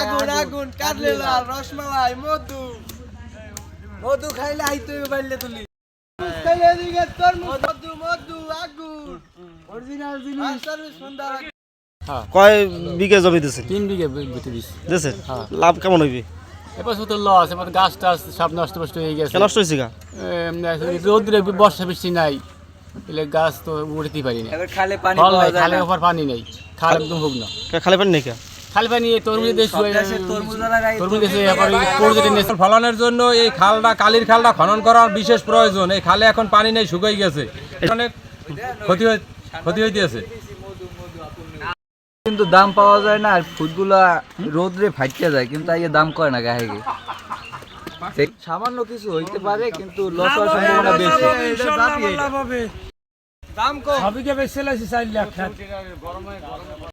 আগুন আগুন কাটলে লাল রসমালাই মধু। মধু খাইলে আইতে বাইলে তুলি। খাইলে দিকে তোর মধু মধু আগুন। অরিজিনাল জিনিস। সুন্দর কয় বিঘা জমি তিন বিঘে দিয়েছেন লাভ কেমন হইবে? এবার শুধু লস এবার গাছ টাছ সব নষ্ট নষ্ট হয়ে গেছে। নষ্ট হয়েছে গা? রোদ্রে বর্ষা বৃষ্টি নাই। এলে গাছ তো উঠতেই পারি না। খালে পানি ফল নাই খালে না। পানি নেই খাল একদম হোক না কে পানি নেই কে? খালি পানি তরমুজ দেশ তরমুজ লাগাই তরমুজ দেশে এখন ফলনের জন্য এই খালটা কালির খালটা খনন করার বিশেষ প্রয়োজন। এই খালে এখন পানি নেই শুকিয়ে গেছে। অনেক ক্ষতি হয়ে ক্ষতি হইতেছে। কিন্তু দাম পাওয়া যায় না আর ফুটগুলা রোদ্রে ফাইটতে যায় কিন্তু আগে দাম করে না গায়ে। গে সামান্য কিছু হইতে পারে কিন্তু লস হওয়ার সম্ভাবনা বেশি। দাম কম। সবিকে বেশি চার লাখ